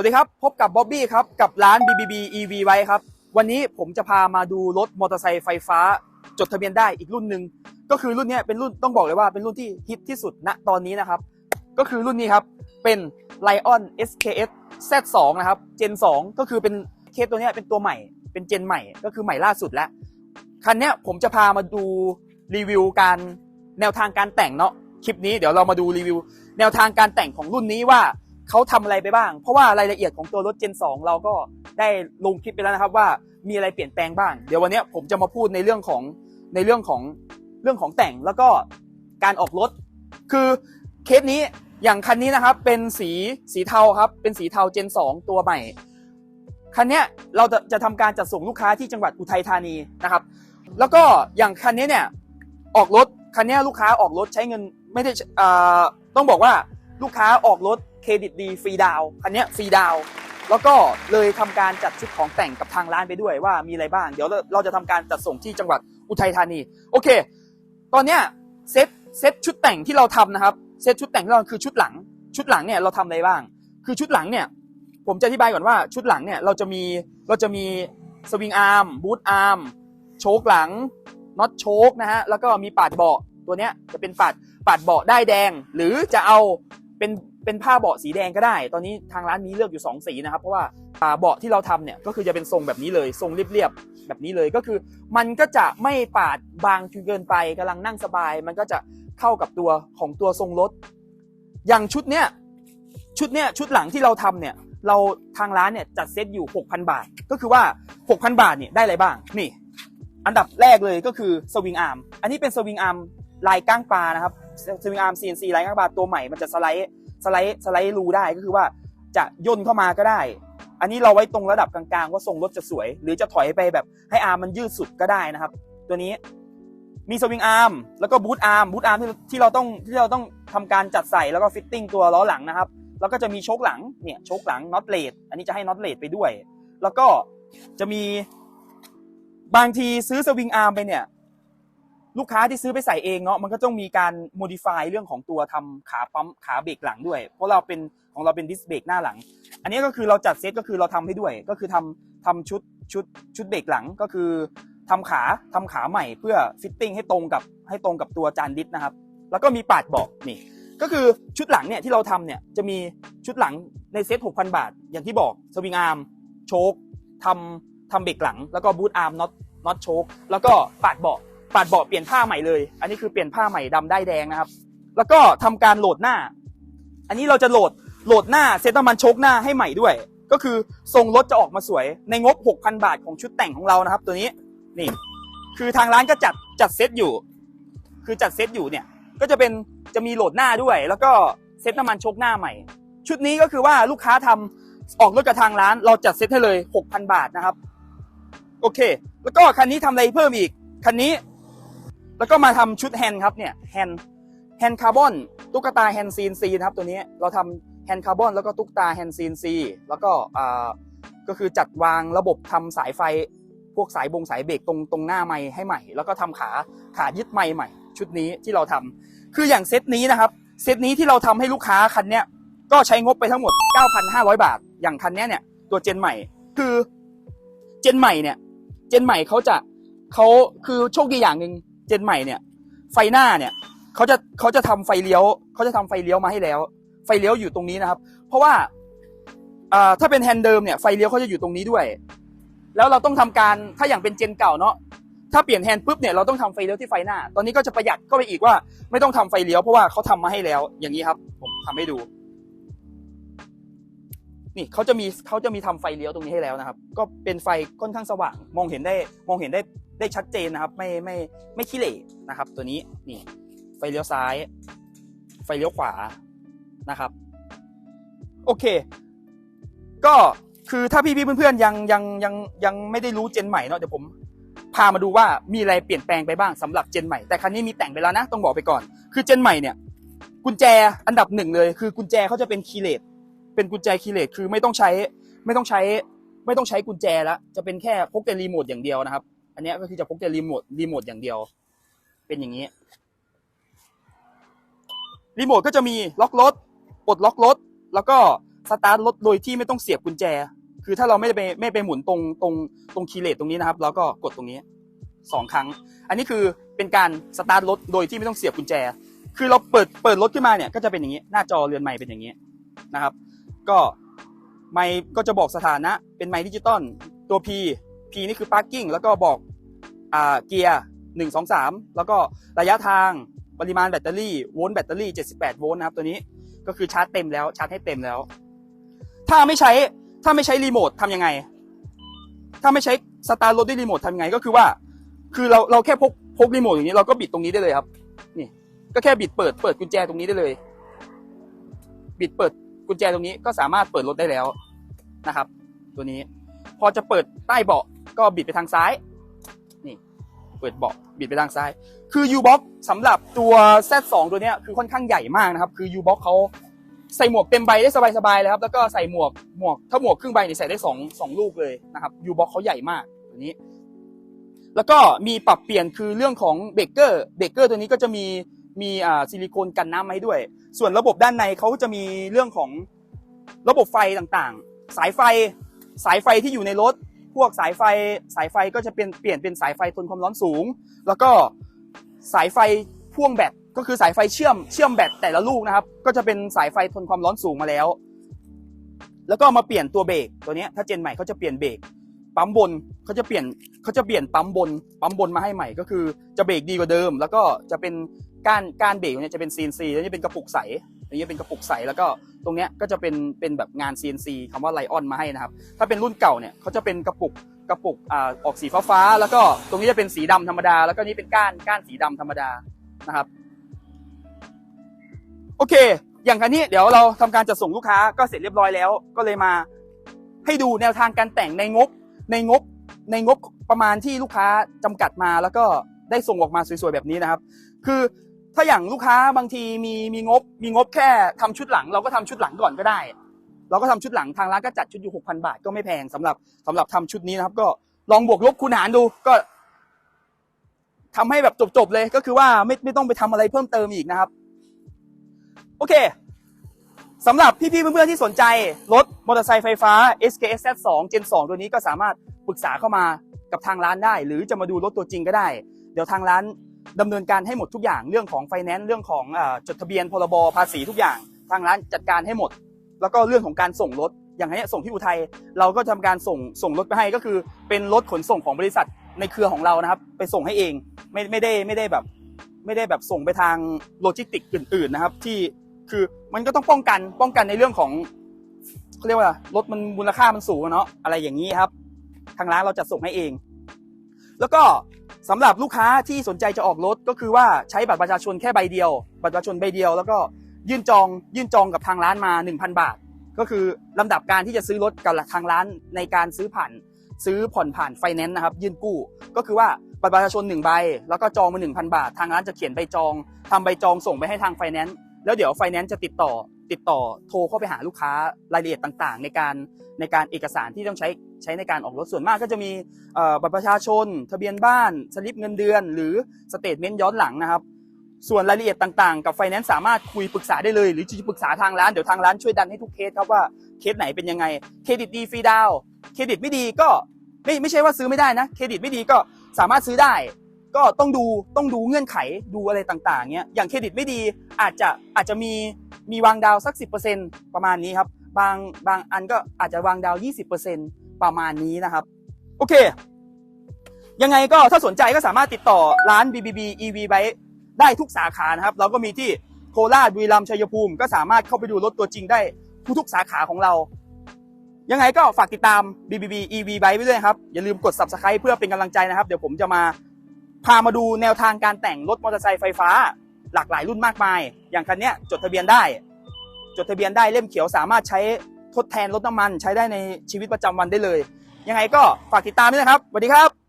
วัสดีครับ พบกับบ๊อบบี้ครับ กับร้าน BBB EV ไว้ครับ วันนี้ผมจะพามาดูรถมอเตอร์ไซค์ไฟฟ้า จดทะเบียนได้อีกรุ่นหนึ่งก็คือรุ่นนี้เป็นรุ่นต้องบอกเลยว่าเป็นรุ่นที่ฮิตที่สุดณตอนนี้นะครับ ก็คือรุ่นนี้ครับ เป็น Lion SKS Z2 นะครับ Gen 2 ก็คือเป็นเคสตัวนี้เป็นตัวใหม่ เป็นเจนใหม่ ก็คือใหม่ล่าสุดแล้ว คันนี้ผมจะพามาดูรีวิวการแนวทางการแต่งเนาะ คลิปนี้เดี๋ยวเรามาดูรีวิว แนวทางการแต่งของรุ่นนี้ว่า เขาทำอะไรไปบ้าง เพราะว่ารายละเอียดของตัวรถ Gen 2 เราก็ได้ลงคลิปไปแล้วนะครับว่ามีอะไรเปลี่ยนแปลงบ้าง เดี๋ยววันนี้ผมจะมาพูดในเรื่องของในเรื่องของเรื่องของแต่งแล้วก็การออกรถ คือเคสนี้อย่างคันนี้นะครับเป็นสีสีเทาครับเป็นสีเทา Gen 2 ตัวใหม่ คันนี้เราจะจะทำการจัดส่งลูกค้าที่จังหวัดอุทัยธานีนะครับ แล้วก็อย่างคันนี้เนี่ยออกรถคันนี้ลูกค้าออกรถใช้เงินไม่ได้ต้องบอกว่าลูกค้าออกรถ เครดิตดีฟรีดาวน์คันนี้ฟรีดาวแล้วก็เลยทำการจัดชุดของแต่งกับทางร้านไปด้วยว่ามีอะไรบ้าง เดี๋ยวเราเราจะทำการจัดส่งที่จังหวัดอุทัยธานี โอเค ตอนเนี้ยเซตเซตชุดแต่งที่เราทำนะครับ เซตชุดแต่งที่เราคือชุดหลัง ชุดหลังเนี่ยเราทำอะไรบ้าง คือชุดหลังเนี่ย ผมจะอธิบายก่อนว่าชุดหลังเนี่ยเราจะมีเราจะมีสวิงอาร์มบูทอาร์มโชคหลังน็อตโชคนะฮะแล้วก็มีปาดเบาะตัวเนี้ยจะเป็นปาดปาดเบาะได้แดง หรือจะเอาเป็น เป็นผ้าเบาะสีแดงก็ได้ ตอนนี้ทางร้านมีเลือกอยู่ 2 สีนะครับ เพราะว่าเบาะที่เราทำเนี่ยก็คือจะเป็นทรงแบบนี้เลยทรงเรียบๆแบบนี้เลยก็คือ มันก็จะไม่ปาดบางจนเกินไปกำลังนั่งสบาย มันก็จะเข้ากับตัวของตัวทรงรถ อย่างชุดเนี้ยชุดเนี้ยชุดหลังที่เราทำเนี่ยเราทางร้านเนี่ยจัดเซตอยู่ 6,000 บาท ก็คือว่า 6,000 บาทเนี่ยได้อะไรบ้างนี่อันดับแรกเลยก็คือสวิงอาร์มอันนี้เป็นสวิงอาร์มลายก้างปลานะครับสวิงอาร์ม CNC ลายก้างปลาตัวใหม่มันจะสไลด์ สไลด์สไลด์รูได้ก็คือว่าจะย่นเข้ามาก็ได้ อันนี้เราไว้ตรงระดับกลางๆว่าทรงรถจะสวย หรือจะถอยไปแบบให้อาร์มมันยืดสุดก็ได้นะครับ ตัวนี้มีสวิงอาร์มแล้วก็บูทอาร์มบูทอาร์มที่ที่เราต้องที่เราต้องทำการจัดใส่แล้วก็ฟิตติ้งตัวล้อหลังนะครับ แล้วก็จะมีโชคหลังเนี่ยโชคหลังน็อตเลดอันนี้จะให้น็อตเลดไปด้วย แล้วก็จะมีบางทีซื้อสวิงอาร์มไปเนี่ย ลูกค้าที่ซื้อไปใส่เองเนาะมันก็ต้องมีการโมดิฟายเรื่องของตัวทำขาปั๊มขาเบรกหลังด้วย เพราะเราเป็นของเราเป็นดิสเบรกหน้าหลัง อันนี้ก็คือเราจัดเซตก็คือเราทำให้ด้วย ก็คือทำทำชุดชุดชุดเบรกหลังก็คือทำขาทำขาใหม่เพื่อฟิตติ้งให้ตรงกับให้ตรงกับตัวจานดิสนะครับ แล้วก็มีปาดเบาะนี่ ก็คือชุดหลังเนี่ยที่เราทำเนี่ยจะมีชุดหลังในเซ็ต6,000บาท อย่างที่บอกสวิงอาร์มโชคทำทำเบรกหลัง แล้วก็บูทอาร์มน็อตน็อตโชคแล้วก็ปาดเบาะ ปาดเบาะเปลี่ยนผ้าใหม่เลย อันนี้คือเปลี่ยนผ้าใหม่ดำได้แดงนะครับ แล้วก็ทำการโหลดหน้า อันนี้เราจะโหลดโหลดหน้าเซ็ตน้ำมันโชคหน้าให้ใหม่ด้วย ก็คือทรงรถจะออกมาสวย ในงบ 6,000 บาทของชุดแต่งของเรานะครับ ตัวนี้นี่คือทางร้านก็จัดจัดเซตอยู่ คือจัดเซตอยู่เนี่ยก็จะเป็นจะมีโหลดหน้าด้วย แล้วก็เซตน้ำมันโชกหน้าใหม่ ชุดนี้ก็คือว่าลูกค้าทำออกรถกับทางร้าน เราจัดเซตให้เลย 6,000 บาทนะครับ โอเค แล้วก็คันนี้ทำอะไรเพิ่มอีก คันนี้ แล้วก็มาทำชุดแฮนด์ครับเนี่ยแฮนด์แฮนด์คาร์บอนตุ๊กตาแฮนด์ซีนซีนะครับตัวนี้เราทำแฮนด์คาร์บอนแล้วก็ตุ๊กตาแฮนด์ซีนซีแล้วก็อ่าก็คือจัดวางระบบทำสายไฟพวกสายบงสายเบรกตรงตรงหน้าไม้ให้ใหม่ แล้วก็ทำขาขายึดไม้ใหม่ ชุดนี้ที่เราทำคืออย่างเซตนี้นะครับเซตนี้ที่เราทำให้ลูกค้าคันเนี้ยก็ใช้งบไปทั้งหมด 9,500 บาท อย่างคันเนี้ยเนี่ย ตัวเจนใหม่ คือ เจนใหม่เนี่ย เจนใหม่เขาจะเขาคือโชคดีอย่างหนึ่ง เจนใหม่เนี่ย ไฟหน้าเนี่ยเขาจะเขาจะทำไฟเลี้ยวเขาจะทำไฟเลี้ยวมาให้แล้ว ไฟเลี้ยวอยู่ตรงนี้นะครับ เพราะว่าถ้าเป็นแฮนด์เดิมเนี่ยไฟเลี้ยวเขาจะอยู่ตรงนี้ด้วย แล้วเราต้องทำการถ้าอย่างเป็นเจนเก่าเนาะถ้าเปลี่ยนแฮนด์ปุ๊บเนี่ยเราต้องทำไฟเลี้ยวที่ไฟหน้า ตอนนี้ก็จะประหยัดเข้าไปอีกว่า ไม่ต้องทำไฟเลี้ยวเพราะว่าเขาทำมาให้แล้ว อย่างนี้ครับ ผมทำให้ดู นี่เขาจะมีเขาจะมีทำไฟเลี้ยวตรงนี้ให้แล้วนะครับ ก็เป็นไฟค่อนข้างสว่าง มองเห็นได้มองเห็นได้ ได้ชัดเจนนะครับ ไม่ไม่ไม่ขี้เหร่นะครับ ตัวนี้นี่ไฟเลี้ยวซ้าย ไฟเลี้ยวขวานะครับ โอเค ก็คือถ้าพี่ๆเพื่อนๆยังยังยังยังไม่ได้รู้เจนใหม่เนาะเดี๋ยวผมพามาดูว่ามีอะไรเปลี่ยนแปลงไปบ้างสำหรับเจนใหม่แต่คันนี้มีแต่งไปแล้วนะต้องบอกไปก่อน คือเจนใหม่เนี่ย กุญแจอันดับหนึ่งเลย คือกุญแจเขาจะเป็นคีเลสเป็นกุญแจคีเลสคือไม่ต้องใช้ไม่ต้องใช้ ไม่ต้องใช้กุญแจแล้วจะเป็นแค่พกแต่รีโมทอย่างเดียวนะครับ อันนี้ก็คือจะพกแต่รีโมทรีโมทอย่างเดียว เป็นอย่างนี้รีโมทก็จะมีล็อกรถปลดล็อกรถ แล้วก็สตาร์ทรถโดยที่ไม่ต้องเสียบกุญแจ คือถ้าเราไม่ไปไม่ไปหมุนตรงตรงตรงคีย์เลตตรงนี้นะครับ แล้วก็กดตรงนี้สองครั้ง อันนี้คือเป็นการสตาร์ทรถโดยที่ไม่ต้องเสียบกุญแจ คือเราเปิดเปิดรถขึ้นมาเนี่ยก็จะเป็นอย่างนี้ หน้าจอเรือนไม้เป็นอย่างนี้นะครับ ก็ไมค์ก็จะบอกสถานะเป็นไมค์ดิจิตอลตัว P P นี่คือ parking แล้วก็บอกอ่าเกียร์หนึ่งสองสามแล้วก็ระยะทางปริมาณแบตเตอรี่โวลต์แบตเตอรี่ 78 โวลต์นะครับตัวนี้ก็คือชาร์จเต็มแล้วชาร์จให้เต็มแล้ว ถ้าไม่ใช้ถ้าไม่ใช้รีโมททำยังไง ถ้าไม่ใช้สตาร์ทรถด้วยรีโมททำยังไงก็คือว่า คือเราเราแค่พกพกรีโมทอย่างนี้เราก็บิดตรงนี้ได้เลยครับ นี่ ก็แค่บิดเปิดเปิดกุญแจตรงนี้ได้เลย บิดเปิดกุญแจตรงนี้ก็สามารถเปิดรถได้แล้วนะครับ ตัวนี้ พอจะเปิดใต้เบาะ ก็บิดไปทางซ้าย นี่ เปิดเบาะบิดไปทางซ้าย คือ U-Box สำหรับตัว Z2 ตัวเนี้ยคือค่อนข้างใหญ่มากนะครับ คือ U-Box เขาใส่หมวกเต็มใบได้สบายๆเลยครับ แล้วก็ใส่หมวกหมวกถ้าหมวกครึ่งใบเนี่ยใส่ได้สองสองลูกเลยนะครับ U-Box เขาใหญ่มากตัวนี้ แล้วก็มีปรับเปลี่ยนคือเรื่องของเบรกเกอร์เบรกเกอร์ตัวนี้ก็จะมีมีอ่าซิลิโคนกันน้ำมาให้ด้วย ส่วนระบบด้านในเขาจะมีเรื่องของระบบไฟต่างๆ สายไฟสายไฟที่อยู่ในรถ วกสายไฟสายไฟก็จะเป็นเปลี่ยนเป็นสายไฟทนความร้อนสูง แล้วก็สายไฟพ่วงแบตก็คือสายไฟเชื่อมเชื่อมแบตแต่ละลูกนะครับ ก็จะเป็นสายไฟทนความร้อนสูงมาแล้ว แล้วก็มาเปลี่ยนตัวเบรกตัวนี้ถ้าเจนใหม่เขาจะเปลี่ยนเบรกปั๊มบนเขาจะเปลี่ยนเขาจะเปลี่ยนปั๊มบนปั๊มบนมาให้ใหม่ก็คือจะเบรกดีกว่าเดิม แล้วก็จะเป็นก้านก้านเบรกเนี่ยจะเป็น CNC แล้วจะเป็นกระปุกใส อันนี้เป็นกระปุกใสแล้วก็ตรงเนี้ยก็จะเป็นเป็นแบบงาน CNC คำว่าไลออนมาให้นะครับ ถ้าเป็นรุ่นเก่าเนี่ยเขาจะเป็นกระปุกกระปุกอ่าออกสีฟ้าฟ้าแล้วก็ตรงนี้จะเป็นสีดำธรรมดา แล้วก็นี่เป็นก้านก้านสีดำธรรมดานะครับ โอเค อย่างคันนี้เดี๋ยวเราทำการจัดส่งลูกค้าก็เสร็จเรียบร้อยแล้ว ก็เลยมาให้ดูแนวทางการแต่งในงบในงบในงบประมาณที่ลูกค้าจำกัดมาแล้วก็ได้ส่งออกมาสวยๆแบบนี้นะครับ คือ ถ้าอย่างลูกค้าบางทีมีมีงบ มีงบแค่ทำชุดหลัง เราก็ทำชุดหลังก่อนก็ได้ เราก็ทำชุดหลังทางร้านก็จัดชุดอยู่6,000บาทก็ไม่แพงสำหรับสำหรับทำชุดนี้นะครับ ก็ลองบวกลบคูณหารดูก็ทำให้แบบจบๆเลยก็คือว่าไม่ไม่ต้องไปทำอะไรเพิ่มเติมอีกนะครับ โอเคสำหรับพี่ๆเพื่อนๆที่สนใจรถมอเตอร์ไซค์ไฟฟ้า SKS Z2 Gen 2 ตัวนี้ก็สามารถปรึกษาเข้ามากับทางร้านได้ หรือจะมาดูรถตัวจริงก็ได้ เดี๋ยวทางร้าน ดำเนินการให้หมดทุกอย่างเรื่องของไฟแนนซ์เรื่องของจดทะเบียนพรบภาษีทุกอย่าง ทางร้านจัดการให้หมด แล้วก็เรื่องของการส่งรถอย่างนี้ส่งที่อุทัยเราก็ทำการส่งส่งรถไปให้ก็คือ เป็นรถขนส่งของบริษัทในเครือของเรานะครับ ไปส่งให้เองไม่ไม่ได้ไม่ได้แบบ ไม่ได้แบบส่งไปทางโลจิสติกอื่น ๆนะครับ ที่คือมันก็ต้องป้องกันป้องกันในเรื่องของเขาเรียกว่ารถมันมูลค่ามันสูงเนาะอะไรอย่างนี้ครับ ทางร้านเราจะส่งให้เอง แล้วก็ สำหรับลูกค้าที่สนใจจะออกรถก็คือว่าใช้บัตรประชาชนแค่ใบเดียว บัตรประชาชนใบเดียว แล้วก็ยื่นจองยื่นจองกับทางร้านมา 1,000 บาท ก็คือลำดับการที่จะซื้อรถกับทางร้านในการซื้อผ่านซื้อผ่อนผ่านไฟแนนซ์นะครับยื่นกู้ ก็คือว่าบัตรประชาชนหนึ่งใบแล้วก็จองมา 1,000 บาท ทางร้านจะเขียนใบจองทำใบจองส่งไปให้ทางไฟแนนซ์แล้วเดี๋ยวไฟแนนซ์จะติดต่อ ติดต่อโทรเข้าไปหาลูกค้ารายละเอียดต่างๆ ในการในการเอกสารที่ต้องใช้ใช้ในการออกรถส่วนมากก็จะมีบัตรประชาชน ทะเบียนบ้าน สลิปเงินเดือน หรือสเตทเมนต์ย้อนหลังนะครับ ส่วนรายละเอียดต่างๆ กับไฟแนนซ์สามารถคุยปรึกษาได้เลย หรือจะปรึกษาทางร้านเดี๋ยวทางร้านช่วยดันให้ทุกเคสครับว่าเคสไหนเป็นยังไงเครดิตดีฟรีดาวเครดิตไม่ดีก็ไม่ไม่ใช่ว่าซื้อไม่ได้นะเครดิตไม่ดีก็สามารถซื้อได้ ก็ต้องดูต้องดูเงื่อนไขดูอะไรต่างๆเนี้ยอย่างเครดิตไม่ดีอาจจะอาจจะมีมีวางดาวสัก 10%ประมาณนี้ครับ บางบางอันก็อาจจะวางดาว 20%ประมาณนี้นะครับ โอเค ยังไงก็ถ้าสนใจก็สามารถติดต่อร้าน BBB EV Bike ได้ทุกสาขานะครับ เราก็มีที่โคราชบุรีรัมย์ชัยภูมิ ก็สามารถเข้าไปดูรถตัวจริงได้ทุกๆสาขาของเรา ยังไงก็ฝากติดตาม BBB EV Bike ไว้ด้วยครับ อย่าลืมกด Subscribe เพื่อเป็นกำลังใจนะครับ เดี๋ยวผมจะมา พามาดูแนวทางการแต่งรถมอเตอร์ไซค์ไฟฟ้า หลากหลายรุ่นมากมาย อย่างคันนี้จดทะเบียนได้ จดทะเบียนได้เล่มเขียวสามารถใช้ทดแทนรถน้ำมัน ใช้ได้ในชีวิตประจำวันได้เลย ยังไงก็ฝากติดตามด้วยนะครับสวัสดีครับ